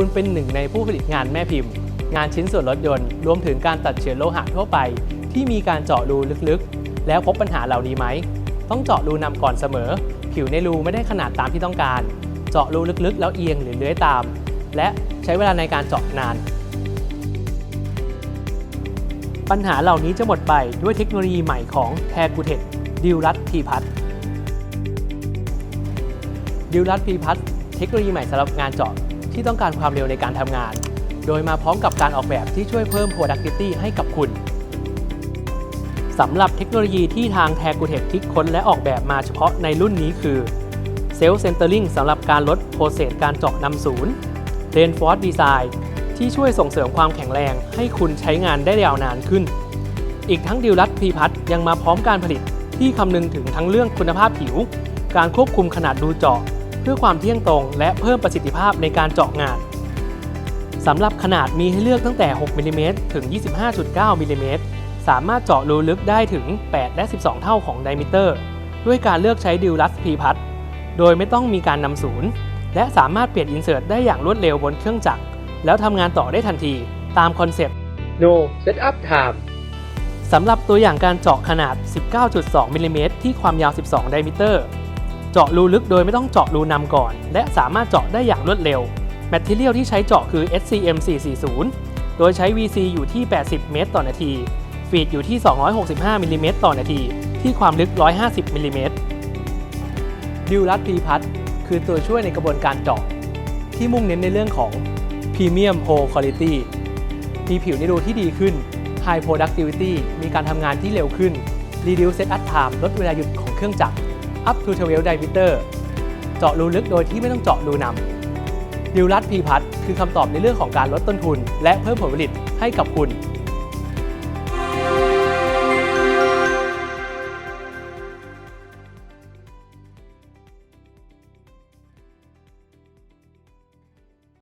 คุณเป็นหนึ่งในผู้ผลิตงานแม่พิมพ์ งานชิ้นส่วนรถยนต์ รวมถึงการตัดเฉือนโลหะทั่วไป ที่มีการเจาะรูลึกๆ แล้วพบปัญหาเหล่านี้ไหม ต้องเจาะรูนำก่อนเสมอ ผิวในรูไม่ได้ขนาดตามที่ต้องการ เจาะรูลึกๆ แล้วเอียงหรือเลื้อยตาม และใช้เวลาในการเจาะนาน ปัญหาเหล่านี้จะหมดไปด้วยเทคโนโลยีใหม่ของแทกูเทคดิวรัตพีพัทดิวรัตพีพัทเทคโนโลยีใหม่สำหรับงานเจาะ ที่ต้องการความเร็วในการทำงาน โดยมาพร้อมกับการออกแบบที่ช่วยเพิ่ม productivity ให้กับคุณสำหรับเทคโนโลยีที่ทางแทกูเทคคิดค้นและออกแบบมาเฉพาะในรุ่นนี้คือเซลล์เซนเตอร์ลิงสำหรับการลดโปรเซสการเจาะนำศูนย์เรนฟอร์ดดีไซน์ที่ช่วยส่งเสริมความแข็งแรงให้คุณใช้งานได้ยาวนานขึ้น อีกทั้งดิวลัตพีพัทยังมาพร้อมการผลิตที่คำนึงถึงทั้งเรื่องคุณภาพผิว การควบคุมขนาดรูเจาะ พื่อความเที่ยงตรง และเพิ่มประสิทธิภาพในการเจาะงานสำหรับขนาดมีให้เลือกตั้งแต่ 6มิลลิเมตรถึง 25.9มิลลิเมตรสามารถเจาะรูลึกได้ถึง 8 และ 12 เท่าของไดมิเตอร์ ด้วยการเลือกใช้ดิวลัสพีพัทโดยไม่ต้องมีการนำศูนย์และสามารถเปลี่ยนอินเสิร์ตได้อย่างรวดเร็วบนเครื่องจักร แล้วทำงานต่อได้ทันทีตามคอนเซปต์ No Setup Time สำหรับตัวอย่างการเจาะขนาด 19.2มิลลิเมตรที่ความยาว 12 ไดมิเตอร์ เจาะรูลึกโดยไม่ต้องเจาะรูนำก่อน และสามารถเจาะได้อย่างรวดเร็ว แมทเทียลที่ใช้เจาะคือ SCM 440 โดยใช้ VC อยู่ที่ 80 เมตรต่อนาที ฟีดอยู่ที่ 265มิลลิเมตรต่อนาที ที่ความลึก 150มิลลิเมตรดิวลัสพีพัทคือตัวช่วยในกระบวนการเจาะ ที่มุ่งเน้นในเรื่องของ Premium Hole Quality มีผิวในรูที่ดีขึ้น High Productivity มีการทำงานที่เร็วขึ้น Reduce Setup Time ลดเวลาหยุดของเครื่องจักร Up to 12 diameter เจาะรูลึกโดยที่ไม่ต้องเจาะรูนำดิวลัตพีพัทคือคำตอบในเรื่องของการลดต้นทุน และเพิ่มผลผลิตให้กับคุณ